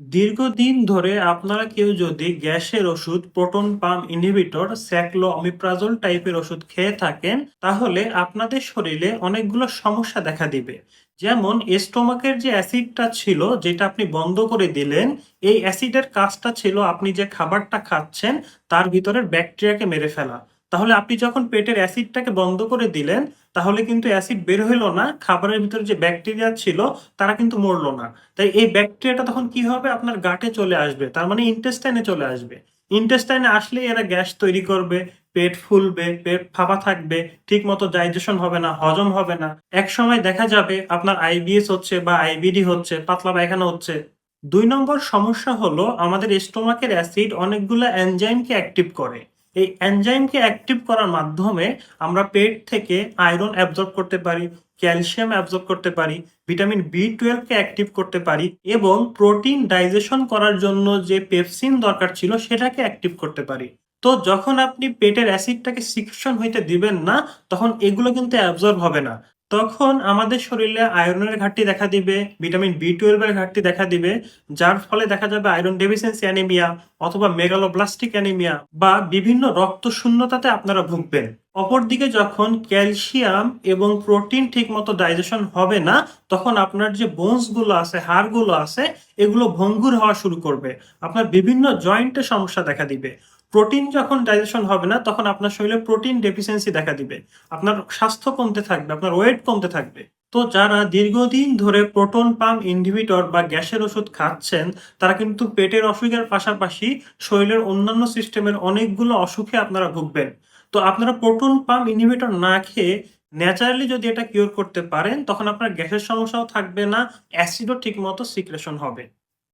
দীর্ঘদিন ধরে আপনারা কেউ যদি গ্যাসের ওষুধ, প্রোটন পাম্প ইনহিবিটর, স্যাকলো অমিপ্রাজল টাইপের ওষুধ খেয়ে থাকেন, তাহলে আপনাদের শরীরে অনেকগুলো সমস্যা দেখা দিবে। যেমন স্টোমাকের যে অ্যাসিডটা ছিল যেটা আপনি বন্ধ করে দিলেন, এই অ্যাসিডের কাজটা ছিল আপনি যে খাবারটা খাচ্ছেন তার ভিতরের ব্যাকটেরিয়াকে মেরে ফেলা। তাহলে আপনি যখন পেটের অ্যাসিডটাকে বন্ধ করে দিলেন, তাহলে কিন্তু অ্যাসিড বের হইল না, খাবারের ভিতরে যে ব্যাকটেরিয়া ছিল তারা কিন্তু মরল না। তাই এই ব্যাকটেরিয়াটা তখন কি হবে? আপনার গাটে চলে আসবে তার মানে ইন্টেস্টাইনে চলে আসবে। ইন্টেস্টাইনে আসলে এরা গ্যাস তৈরি করবে পেট ফুলবে পেট ফাঁপা থাকবে ঠিক মতো ডাইজেশন হবে না হজম হবে না। এক সময় দেখা যাবে আপনার আইবিএস হচ্ছে বা আইবিডি হচ্ছে পাতলা পায়খানা হচ্ছে। দুই নম্বর সমস্যা হলো আমাদের স্টোমাকের অ্যাসিড অনেকগুলো এনজাইমকে অ্যাক্টিভ করে। এই এনজাইমকে অ্যাক্টিভ করার মাধ্যমে আমরা পেট থেকে আয়রন অ্যাবজর্ব করতে পারি, ক্যালসিয়াম অ্যাবজর্ব করতে পারি, ভিটামিন বি টুয়েলভকে অ্যাক্টিভ করতে পারি এবং প্রোটিন ডাইজেশন করার জন্য যে পেপসিন দরকার ছিল সেটাকে অ্যাক্টিভ করতে পারি। তো যখন আপনি পেটের অ্যাসিডটাকে সিকশন হইতে দিবেন না, তখন এগুলো কিন্তু অ্যাবজর্ব হবে না। তখন আমাদের শরীরে আয়রনের ঘাটতি দেখা দিবে, ভিটামিন বি টুয়েলভের ঘাটতি দেখা দিবে, যার ফলে দেখা যাবে আয়রন ডেফিসিয়েন্সি অ্যানিমিয়া অথবা মেগালোব্লাস্টিক অ্যানিমিয়া বা বিভিন্ন রক্ত শূন্যতাতে আপনারা ভুগবেন। অপরদিকে যখন ক্যালসিয়াম এবং প্রোটিন ঠিক মতো ডাইজেশন হবে না, তখন আপনার যে বোনসগুলো আছে, হাড়গুলো আছে, এগুলো ভঙ্গুর হওয়া শুরু করবে। আপনার বিভিন্ন জয়েন্টে সমস্যা দেখা দিবে। প্রোটিন যখন ডাইজেশন হবে না, তখন আপনার শরীরে প্রোটিন ডেফিসিয়েন্সি দেখা দিবে। আপনার স্বাস্থ্য কমতে থাকবে, আপনার ওয়েট কমতে থাকবে। তো যারা দীর্ঘদিন ধরে প্রোটন পাম্প ইনহিবিটর বা গ্যাসের ওষুধ খাচ্ছেন, তারা কিন্তু পেটের অসুখের পাশাপাশি শরীরের অন্যান্য সিস্টেমের অনেকগুলো অসুখে আপনারা ভুগবেন। তো আপনারা প্রোটন পাম্প ইনহিবিটর না খেয়ে ন্যাচারালি যদি এটা কিওর করতে পারেন, তখন আপনার গ্যাসের সমস্যাও থাকবে না অ্যাসিডও ঠিক মতো সিক্রেশন হবে।